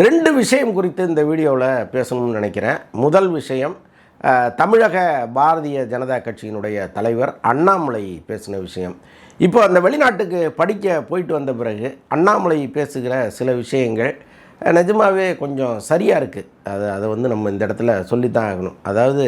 ரெண்டு விஷயம் குறித்து இந்த வீடியோவில் பேசணும்னு நினைக்கிறேன். முதல் விஷயம் தமிழக பாரதிய ஜனதா கட்சியினுடைய தலைவர் அண்ணாமலை பேசின விஷயம். இப்போ அந்த வெளிநாட்டுக்கு படிக்க போயிட்டு வந்த பிறகு அண்ணாமலை பேசுகிற சில விஷயங்கள் நிஜமாகவே கொஞ்சம் சரியாக இருக்குது அது அதை வந்து நம்ம இந்த இடத்துல சொல்லித்தான் ஆகணும். அதாவது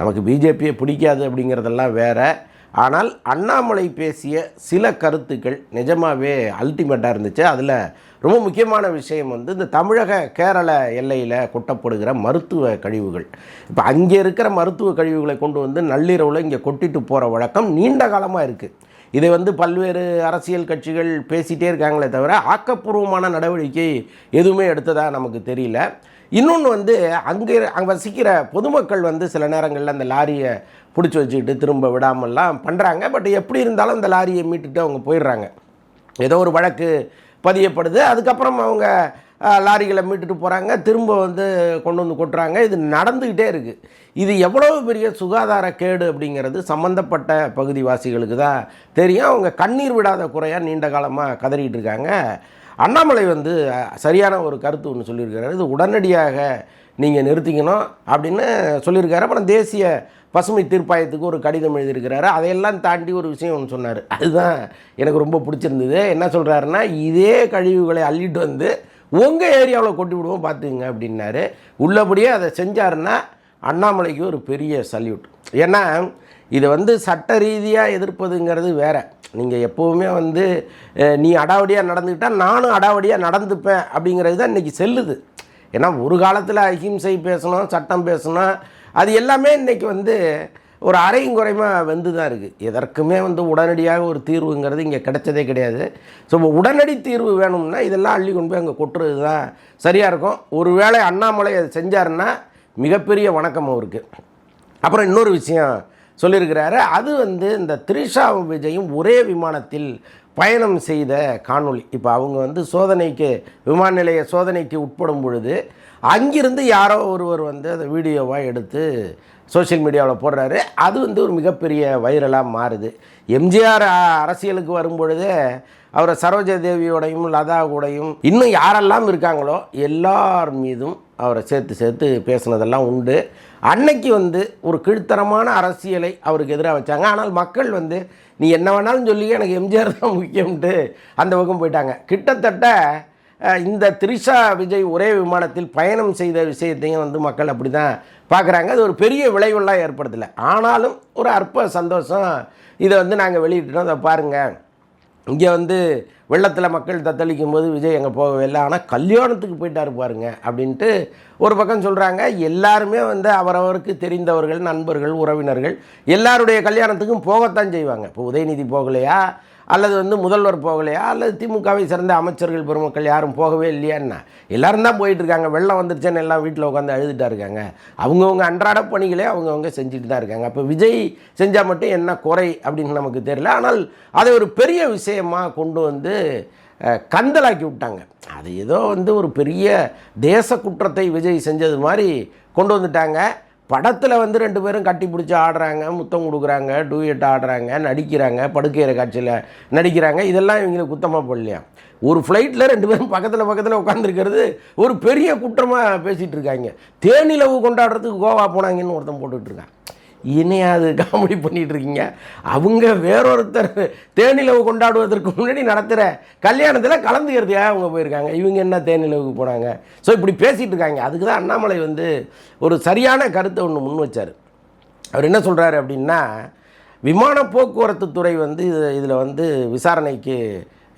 நமக்கு பிஜேபியை பிடிக்காது அப்படிங்கிறதெல்லாம் வேறு. ஆனால் அண்ணாமலை பேசிய சில கருத்துக்கள் நிஜமாகவே அல்டிமேட்டாக இருந்துச்சு. அதில் ரொம்ப முக்கியமான விஷயம் வந்து இந்த தமிழக கேரள எல்லையில் கொட்டப்படுகிற மருத்துவ கழிவுகள். இப்போ அங்கே இருக்கிற மருத்துவ கழிவுகளை கொண்டு வந்து நள்ளிரவில் இங்கே கொட்டிட்டு போகிற வழக்கம் நீண்ட காலமாக இருக்குது இதை வந்து பல்வேறு அரசியல் கட்சிகள் பேசிகிட்டே இருக்காங்களே தவிர ஆக்கப்பூர்வமான நடவடிக்கை எதுவுமே எடுத்ததாக நமக்கு தெரியல. இன்னொன்று வந்து அங்கே அங்கே வசிக்கிற பொதுமக்கள் வந்து சில நேரங்களில் அந்த லாரியை பிடிச்சி வச்சுக்கிட்டு திரும்ப விடாமல்லாம் பண்ணுறாங்க பட் எப்படி இருந்தாலும் அந்த லாரியை மீட்டுட்டு அவங்க போயிடுறாங்க. ஏதோ ஒரு வழக்கு பதியப்படுது. அதுக்கப்புறம் அவங்க லாரிகளை மீட்டுட்டு போகிறாங்க திரும்ப வந்து கொண்டு வந்து கொட்டுறாங்க. இது நடந்துக்கிட்டே இருக்குது இது எவ்வளோ பெரிய சுகாதார கேடு அப்படிங்கிறது சம்மந்தப்பட்ட பகுதிவாசிகளுக்கு தான் தெரியும். அவங்க கண்ணீர் விடாத குறையாக நீண்ட காலமாக கதறிட்டு இருக்காங்க. அண்ணாமலை வந்து சரியான ஒரு கருத்து ஒன்று சொல்லியிருக்காரு இது உடனடியாக நீங்கள் நிறுத்திக்கணும் அப்படின்னு சொல்லியிருக்காரு. அப்புறம் தேசிய பசுமை தீர்ப்பாயத்துக்கு ஒரு கடிதம் எழுதியிருக்கிறாரு. அதையெல்லாம் தாண்டி ஒரு விஷயம் ஒன்று சொன்னார். அதுதான் எனக்கு ரொம்ப பிடிச்சிருந்தது. என்ன சொல்கிறாருன்னா இதே கழிவுகளை அள்ளிட்டு வந்து உங்கள் ஏரியாவில் கொட்டி விடுவோம் பார்த்துங்க அப்படின்னாரு. உள்ளபடியே அதை செஞ்சாருன்னா அண்ணாமலைக்கு ஒரு பெரிய சல்யூட். ஏன்னா இதை வந்து சட்ட ரீதியாக எதிர்ப்பதுங்கிறது வேறு. நீங்கள் எப்போவுமே வந்து நீ அடாவடியாக நடந்துக்கிட்டால் நானும் அடாவடியாக நடந்துப்பேன் அப்படிங்கிறது தான் இன்றைக்கி செல்லுது. ஏன்னா ஒரு காலத்தில் அஹிம்சை பேசணும் சட்டம் பேசணும் அது எல்லாமே இன்றைக்கி வந்து ஒரு அரையும் குறைமா வந்து தான் இருக்குது எதற்குமே வந்து உடனடியாக ஒரு தீர்வுங்கிறது இங்கே கிடைச்சதே கிடையாது. ஸோ உடனடி தீர்வு வேணும்னா இதெல்லாம் அள்ளி கொண்டு போய் அங்கே கொட்டுறது தான் சரியாக இருக்கும். ஒருவேளை அண்ணாமலை அதை செஞ்சாருன்னா மிகப்பெரிய வணக்கம் அவருக்கு. அப்புறம் இன்னொரு விஷயம் சொல்லியிருக்கிறாரு. அது வந்து இந்த த்ரிஷாவும் விஜயும் ஒரே விமானத்தில் பயணம் செய்த காணொளி. இப்போ அவங்க வந்து சோதனைக்கு விமான நிலைய சோதனைக்கு உட்படும் பொழுது அங்கிருந்து யாரோ ஒருவர் வந்து அந்த வீடியோவாக எடுத்து சோஷியல் மீடியாவில் போடுறாரு. அது வந்து ஒரு மிகப்பெரிய வைரலாக மாறுது. எம்ஜிஆர் அரசியலுக்கு வரும்பொழுதே அவரை சரோஜா தேவியோடையும் லதா கூடையும் இன்னும் யாரெல்லாம் இருக்காங்களோ எல்லார் மீதும் அவரை சேர்த்து சேர்த்து பேசுனதெல்லாம் உண்டு. அன்னைக்கு வந்து ஒரு கீழ்த்தரமான அரசியலை அவருக்கு எதிராக வச்சாங்க. ஆனால் மக்கள் வந்து நீ என்ன வேணாலும் சொல்லி எனக்கு எம்ஜிஆர் தான் முக்கியம்ட்டு அந்த பக்கம் போயிட்டாங்க. கிட்டத்தட்ட இந்த த்ரிஷா விஜய் ஒரே விமானத்தில் பயணம் செய்த விஷயத்தையும் வந்து மக்கள் அப்படி தான் பார்க்குறாங்க அது ஒரு பெரிய விளைவுலாம் ஏற்படுத்தலை. ஆனாலும் ஒரு அற்ப சந்தோஷம் இதை வந்து நாங்கள் வெளியிட்டோம் அதை பாருங்கள் இங்கே வந்து வெள்ளத்தில் மக்கள் தத்தளிக்கும் போது விஜய் எங்கே போகவே இல்லை. ஆனால் கல்யாணத்துக்கு போயிட்டாரு பாருங்க அப்படின்ட்டு ஒரு பக்கம் சொல்கிறாங்க எல்லாருமே வந்து அவரவருக்கு தெரிந்தவர்கள் நண்பர்கள் உறவினர்கள் எல்லாருடைய கல்யாணத்துக்கும் போகத்தான் செய்வாங்க. இப்போ உதயநிதி போகலையா? அல்லது வந்து முதல்வர் போகலையா? அல்லது திமுகவை சேர்ந்த அமைச்சர்கள் பெருமக்கள் யாரும் போகவே இல்லையான்னா எல்லாரும் தான் போயிட்டுருக்காங்க வெள்ளம் வந்துருச்சுன்னு எல்லாம் வீட்டில் உட்காந்து அழுதுட்டா இருக்காங்க. அவங்கவுங்க அன்றாட பணிகளே அவங்கவுங்க செஞ்சுட்டு தான் இருக்காங்க. அப்போ விஜய் செஞ்சால் மட்டும் என்ன குறை அப்படின்னு நமக்கு தெரியல. ஆனால் அதை ஒரு பெரிய விஷயமாக கொண்டு வந்து கந்தலாக்கி விட்டாங்க. அது ஏதோ வந்து ஒரு பெரிய தேச குற்றத்தை விஜய் செஞ்சது மாதிரி கொண்டு வந்துட்டாங்க. படத்தில் வந்து ரெண்டு பேரும் கட்டி பிடிச்சி ஆடுறாங்க முத்தம் கொடுக்குறாங்க டூயட் ஆடுறாங்க நடிக்கிறாங்க படுக்கையிற காட்சியில் நடிக்கிறாங்க. இதெல்லாம் இவங்களுக்கு குத்தமாக போடலையா? ஒரு ஃப்ளைட்டில் ரெண்டு பேரும் பக்கத்தில் பக்கத்தில் உட்காந்துருக்கிறது ஒரு பெரிய குற்றமாக பேசிகிட்டு இருக்காங்க. தேனிலவு கொண்டாடுறதுக்கு கோவா போனாங்கன்னு ஒருத்தன் போட்டுட்டு இருக்கான். இனியாது காமெடி பண்ணிட்டு இருக்கீங்க அவங்க வேறொருத்தர் தேனிலவு கொண்டாடுவதற்கு முன்னாடி நடத்துகிற கல்யாணத்தில் கலந்துக்கிறதுக்காக அவங்க போயிருக்காங்க. இவங்க என்ன தேனிலவுக்கு போனாங்க? ஸோ இப்படி பேசிகிட்டு இருக்காங்க அதுக்கு தான் அண்ணாமலை வந்து ஒரு சரியான கருத்தை ஒன்று முன் வச்சார். அவர் என்ன சொல்கிறாரு அப்படின்னா விமான போக்குவரத்து துறை வந்து இதில் வந்து விசாரணைக்கு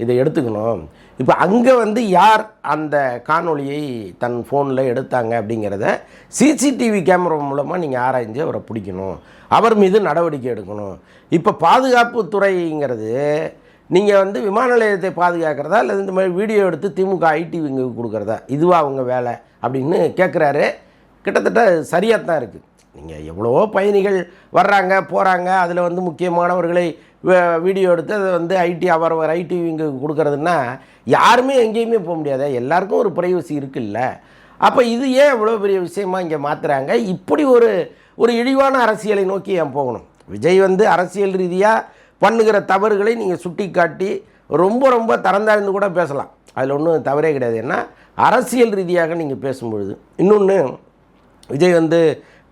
இதை எடுத்துக்கணும். இப்போ அங்கே வந்து யார் அந்த காணொளியை தன் ஃபோனில் எடுத்தாங்க அப்படிங்கிறத சிசிடிவி கேமரா மூலமாக நீங்கள் ஆராய்ஞ்சு அவரை பிடிக்கணும். அவர் மீது நடவடிக்கை எடுக்கணும். இப்போ பாதுகாப்பு துறைங்கிறது நீங்கள் வந்து விமான நிலையத்தை பாதுகாக்கிறதா இல்லை இந்த மாதிரி வீடியோ எடுத்து திமுக ஐடிவிங்க கொடுக்குறதா? இதுவா அவங்க வேலை அப்படின்னு கேட்குறாரு கிட்டத்தட்ட சரியாக தான் இருக்குது நீங்கள் எவ்வளவோ பயணிகள் வர்றாங்க போகிறாங்க அதில் வந்து முக்கியமானவர்களை வீடியோ எடுத்து அதை வந்து ஐடி அவரவர் ஐடி இங்கே கொடுக்குறதுன்னா யாருமே எங்கேயுமே போக முடியாது. எல்லாருக்கும் ஒரு பிரைவசி இருக்குல்ல. அப்போ இது ஏன் இவ்வளோ பெரிய விஷயமா இங்கே மாற்றுறாங்க இப்படி ஒரு ஒரு இழிவான அரசியலை நோக்கி ஏன் போகணும்? விஜய் வந்து அரசியல் ரீதியாக பண்ணுகிற தவறுகளை நீங்கள் சுட்டி காட்டி ரொம்ப ரொம்ப தரந்தாழ்ந்து கூட பேசலாம். அதில் ஒன்றும் தவறே கிடையாது. ஏன்னா அரசியல் ரீதியாக நீங்கள் பேசும்பொழுது இன்னொன்று விஜய் வந்து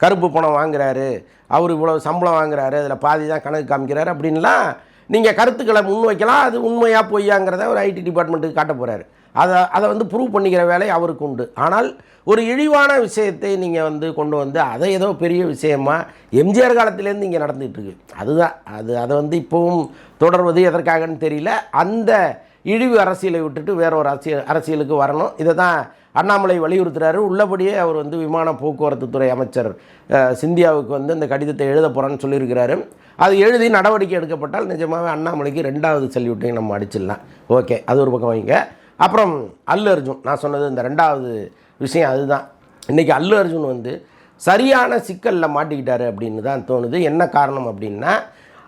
கருப்பு பணம் வாங்குறாரு அவர் இவ்வளோ சம்பளம் வாங்குறாரு அதில் பாதி தான் கணக்கு காமிக்கிறாரு அப்படின்லாம் நீங்கள் கருத்துக்களை முன்வைக்கலாம் அது உண்மையாக பொய்யாங்கிறத ஒரு ஐடி டிபார்ட்மெண்ட்டுக்கு காட்ட போகிறாரு அதை அதை வந்து ப்ரூவ் பண்ணிக்கிற வேலை அவருக்கு உண்டு. ஆனால் ஒரு இழிவான விஷயத்தை நீங்கள் வந்து கொண்டு வந்து அதை ஏதோ பெரிய விஷயமா எம்ஜிஆர் காலத்திலேருந்து இங்கே நடந்துகிட்ருக்கு அதுதான் அது அதை வந்து இப்போவும் தொடர்வது எதற்காகன்னு தெரியல. அந்த இழிவு அரசியலை விட்டுட்டு வேற ஒரு அரசியல் அரசியலுக்கு வரணும். இதை தான் அண்ணாமலை வலியுறுத்துறாரு. உள்ளபடியே அவர் வந்து விமான போக்குவரத்து துறை அமைச்சர் சிந்தியாவுக்கு வந்து இந்த கடிதத்தை எழுத போகிறேன்னு சொல்லியிருக்கிறாரு. அது எழுதி நடவடிக்கை எடுக்கப்பட்டால் நிஜமாகவே அண்ணாமலைக்கு ரெண்டாவது செல்யூட்டையும் நம்ம அடிச்சிடலாம். ஓகே அது ஒரு பக்கம் வைங்க. அப்புறம் அல்லு அர்ஜுன் நான் சொன்னது இந்த ரெண்டாவது விஷயம் அதுதான். இன்றைக்கி அல்லு அர்ஜுன் வந்து சரியான சிக்கலில் மாட்டிக்கிட்டாரு அப்படின்னு தான் தோணுது. என்ன காரணம் அப்படின்னா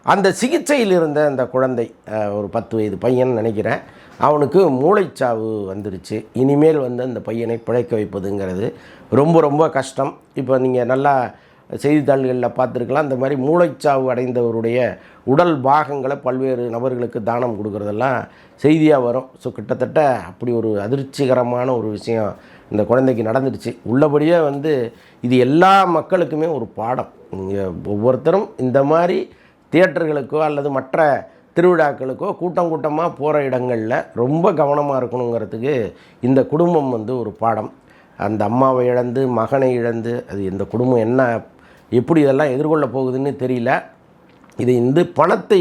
அந்த சிகிச்சையில் இருந்த அந்த குழந்தை ஒரு பத்து வயது பையன் நினைக்கிறேன் அவனுக்கு மூளைச்சாவு வந்துருச்சு. இனிமேல் வந்து அந்த பையனை பிழைக்க வைப்பதுங்கிறது ரொம்ப ரொம்ப கஷ்டம். இப்போ நீங்கள் நல்லா செய்தித்தாள்களில் பார்த்துருக்கலாம் இந்த மாதிரி மூளைச்சாவு அடைந்தவருடைய உடல் பாகங்களை பல்வேறு நபர்களுக்கு தானம் கொடுக்குறதெல்லாம் செய்தியாக வரும். ஸோ கிட்டத்தட்ட அப்படி ஒரு அதிர்ச்சிகரமான ஒரு விஷயம் இந்த குழந்தைக்கு நடந்துடுச்சு உள்ளபடியே வந்து இது எல்லா மக்களுக்குமே ஒரு பாடம். இங்கே ஒவ்வொருத்தரும் இந்த மாதிரி தியேட்டர்களுக்கோ அல்லது மற்ற திருவிழாக்களுக்கோ கூட்டம் கூட்டமாக போகிற இடங்களில் ரொம்ப கவனமாக இருக்கணுங்கிறதுக்கு இந்த குடும்பம் வந்து ஒரு பாடம். அந்த அம்மாவை இழந்து மகனை இழந்து அது இந்த குடும்பம் என்ன எப்படி இதெல்லாம் எதிர்கொள்ள போகுதுன்னு தெரியல. இது இந்த பணத்தை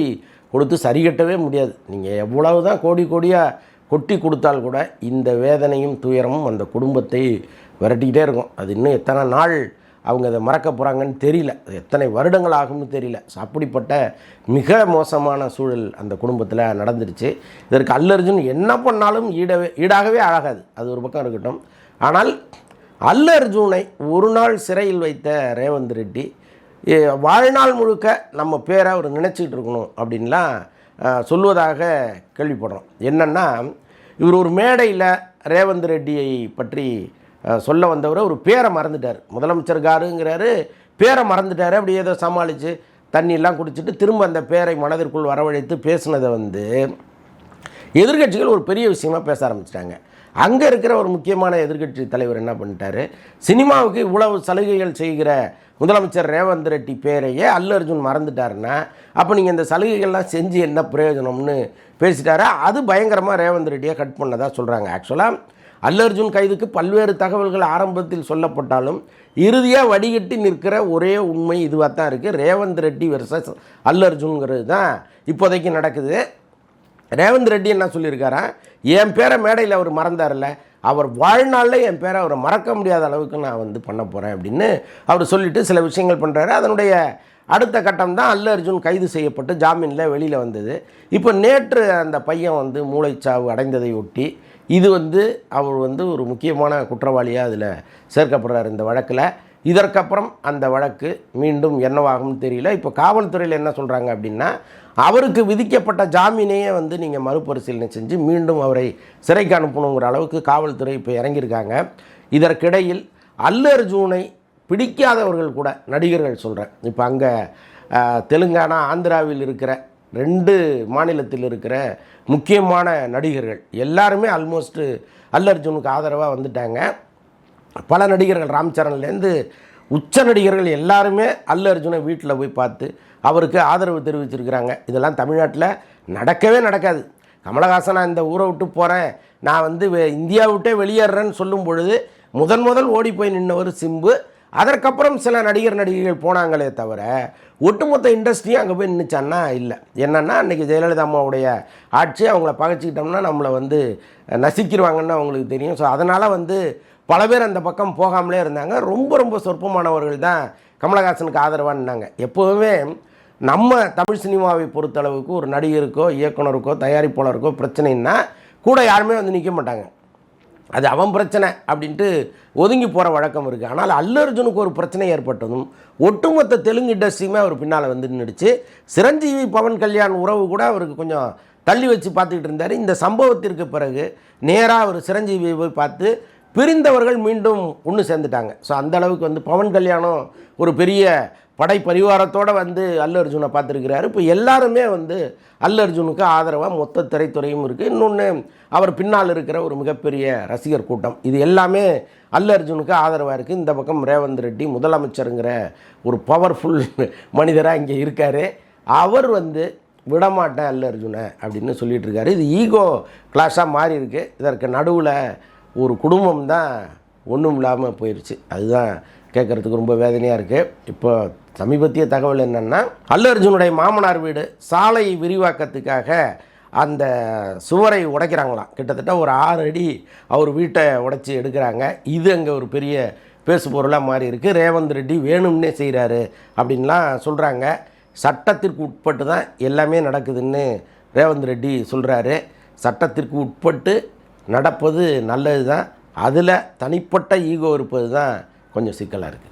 கொடுத்து சரிகட்டவே முடியாது. நீங்கள் எவ்வளவு தான் கோடி கோடியாக கொட்டி கொடுத்தால் கூட இந்த வேதனையும் துயரமும் அந்த குடும்பத்தை விரட்டிக்கிட்டே இருக்கும். அது இன்னும் எத்தனை நாள் அவங்க அதை மறக்க போகிறாங்கன்னு தெரியல. அது எத்தனை வருடங்கள் ஆகும்னு தெரியல. ஸோ அப்படிப்பட்ட மிக மோசமான சூழல் அந்த குடும்பத்தில் நடந்துருச்சு இதற்கு அல்லர்ஜுன் என்ன பண்ணாலும் ஈடவே ஈடாகவே ஆகாது. அது ஒரு பக்கம் இருக்கட்டும். ஆனால் அல்ல அர்ஜுனை ஒரு நாள் சிறையில் வைத்த ரேவந்த் ரெட்டி வாழ்நாள் முழுக்க நம்ம பேரை அவர் நினச்சிக்கிட்டு இருக்கணும் அப்படின்லாம் சொல்லுவதாக கேள்விப்படுறோம். என்னென்னா இவர் ஒரு மேடையில் ரேவந்த் ரெட்டியை பற்றி சொல்ல வந்தவர் ஒரு பேரை மறந்துட்டார். முதலமைச்சர் காருங்கிறாரு பேரை மறந்துட்டார் அப்படி ஏதோ சமாளித்து தண்ணியெல்லாம் குடிச்சிட்டு திரும்ப அந்த பேரை மனதிற்குள் வரவழைத்து பேசினதை வந்து எதிர்க்கட்சிகள் ஒரு பெரிய விஷயமாக பேச ஆரம்பிச்சிட்டாங்க. அங்கே இருக்கிற ஒரு முக்கியமான எதிர்க்கட்சி தலைவர் என்ன பண்ணிட்டாரு? சினிமாவுக்கு இவ்வளவு சலுகைகள் செய்கிற முதலமைச்சர் ரேவந்த் ரெட்டி பேரையே அல்லு அர்ஜுன் மறந்துட்டாருன்னா அப்போ நீங்கள் இந்த சலுகைகள்லாம் செஞ்சு என்ன பிரயோஜனம்னு பேசிட்டாரா? அது பயங்கரமாக ரேவந்த் ரெட்டியை கட் பண்ணதாக சொல்கிறாங்க ஆக்சுவலாக அல்லர்ஜுன் கைதுக்கு பல்வேறு தகவல்கள் ஆரம்பத்தில் சொல்லப்பட்டாலும் இறுதியாக வடிகட்டி நிற்கிற ஒரே உண்மை இதுவாக தான் இருக்குது ரேவந்த் ரெட்டி வெர்சஸ் அல்லர்ஜுன்கிறது தான் இப்போதைக்கு நடக்குது. ரேவந்த் ரெட்டி என்ன சொல்லியிருக்காரா? என் பேரை மேடையில் அவர் மறந்தார்ல அவர் வாழ்நாளில் என் பேரை அவரை மறக்க முடியாத அளவுக்கு நான் வந்து பண்ண போகிறேன் அப்படின்னு அவர் சொல்லிட்டு சில விஷயங்கள் பண்ணுறாரு அதனுடைய அடுத்த கட்டம் தான் அல்லர்ஜுன் கைது செய்யப்பட்டு ஜாமீனில் வெளியில் வந்தது. இப்போ நேற்று அந்த பையன் வந்து மூளைச்சாவு அடைந்ததை ஒட்டி இது வந்து அவர் வந்து ஒரு முக்கியமான குற்றவாளியாக அதில் சேர்க்கப்படுறார் இந்த வழக்கில். இதற்கப்புறம் அந்த வழக்கு மீண்டும் என்னவாகும்னு தெரியல. இப்போ காவல்துறையில் என்ன சொல்கிறாங்க அப்படின்னா அவருக்கு விதிக்கப்பட்ட ஜாமீனையே வந்து நீங்கள் மறுபரிசீலனை செஞ்சு மீண்டும் அவரை சிறைக்கு அனுப்பணுங்கிற அளவுக்கு காவல்துறை இப்போ இறங்கியிருக்காங்க. இதற்கிடையில் அல்லு அர்ஜூனை பிடிக்காதவர்கள் கூட நடிகர்கள் சொல்கிறேன் இப்போ அங்கே தெலுங்கானா ஆந்திராவில் இருக்கிற ரெண்டு மாநிலத்தில் இருக்கிற முக்கியமான நடிகர்கள். எல்லாருமே ஆல்மோஸ்ட்டு அல்லர்ஜுனுக்கு ஆதரவாக வந்துட்டாங்க. பல நடிகர்கள் ராம் சரண்லேருந்து உச்ச நடிகர்கள் எல்லாருமே அல்லர்ஜுனை வீட்டில் போய் பார்த்து அவருக்கு ஆதரவு தெரிவிச்சிருக்கிறாங்க. இதெல்லாம் தமிழ்நாட்டில் நடக்கவே நடக்காது. கமலஹாசன் நான் இந்த ஊரை விட்டு போகிறேன் நான் வந்து இந்தியா விட்டே வெளியேறேன்னு சொல்லும் பொழுது முதன் முதல் ஓடி போய் நின்றவர் சிம்பு. அதற்கப்புறம் சில நடிகர் நடிகைகள் போனாங்களே தவிர ஒட்டுமொத்த இண்டஸ்ட்ரியும் அங்கே போய் நின்றுச்சான்னா இல்லை. என்னென்னா அன்றைக்கி ஜெயலலிதா அம்மாவுடைய ஆட்சி அவங்கள பகைச்சிக்கிட்டோம்னா நம்மளை வந்து நசிக்கிடுவாங்கன்னு அவங்களுக்கு தெரியும். ஸோ அதனால் வந்து பல பேர் அந்த பக்கம் போகாமலே இருந்தாங்க. ரொம்ப ரொம்ப சொற்பமானவர்கள் தான் கமலஹாசனுக்கு ஆதரவாக எப்போவுமே எப்போதுமே நம்ம தமிழ் சினிமாவை பொறுத்தளவுக்கு ஒரு நடிகருக்கோ இயக்குனருக்கோ தயாரிப்பாளருக்கோ பிரச்சனைன்னா கூட யாருமே வந்து நிற்க மாட்டாங்க. அது அவன் பிரச்சனை அப்படின்ட்டு ஒதுங்கி போகிற வழக்கம் இருக்குது ஆனால் அல்லர்ஜுனுக்கு ஒரு பிரச்சனை ஏற்பட்டதும் ஒட்டுமொத்த தெலுங்கு இண்டஸ்ட்ரியுமே அவர் பின்னால் வந்து நின்றுச்சு சிரஞ்சீவி பவன் கல்யாண் உறவு கூட அவருக்கு கொஞ்சம் தள்ளி வச்சு பார்த்துக்கிட்டு இருந்தார். இந்த சம்பவத்திற்கு பிறகு நேராக அவர் சிரஞ்சீவியை போய் பார்த்து பிரிந்தவர்கள் மீண்டும் ஒன்று சேர்ந்துட்டாங்க. ஸோ அந்த அளவுக்கு வந்து பவன் கல்யாணம் ஒரு பெரிய படை பரிவாரத்தோடு வந்து அல்லு அர்ஜுனை பார்த்துருக்கிறாரு. இப்போ எல்லாருமே வந்து அல்லு அர்ஜுனுக்கு ஆதரவாக மொத்த திரைத்துறையும் இருக்குது இன்னொன்று அவர் பின்னால் இருக்கிற ஒரு மிகப்பெரிய ரசிகர் கூட்டம். இது எல்லாமே அல்லு அர்ஜுனுக்கு ஆதரவாக இருக்குது இந்த பக்கம் ரேவந்த் ரெட்டி முதலமைச்சருங்கிற ஒரு பவர்ஃபுல் மனிதராக இங்கே இருக்கார். அவர் வந்து விடமாட்டேன் அல்லு அர்ஜுனை அப்படின்னு சொல்லிட்டு இருக்காரு இது ஈகோ கிளாஸாக மாறி இருக்குது இதற்கு நடுவில் ஒரு குடும்பம் தான் ஒன்றும் இல்லாமல் போயிடுச்சு அதுதான் கேட்குறதுக்கு ரொம்ப வேதனையாக இருக்குது இப்போ சமீபத்திய தகவல் என்னென்னா அல்லு அர்ஜுனுடைய மாமனார் வீடு சாலை விரிவாக்கத்துக்காக அந்த சுவரை உடைக்கிறாங்களாம். கிட்டத்தட்ட ஒரு ஆறு அடி அவர் வீட்டை உடைச்சி எடுக்கிறாங்க. இது அங்கே ஒரு பெரிய பேசு பொருளாக மாறி இருக்குது ரேவந்த் ரெட்டி வேணும்னே செய்கிறாரு அப்படின்லாம் சொல்கிறாங்க சட்டத்திற்கு உட்பட்டு தான் எல்லாமே நடக்குதுன்னு ரேவந்த் ரெட்டி சொல்கிறாரு சட்டத்திற்கு உட்பட்டு நடப்பது நல்லது தான் அதில் தனிப்பட்ட ஈகோ இருப்பது தான் கொஞ்சம் சிக்கலாக இருக்குது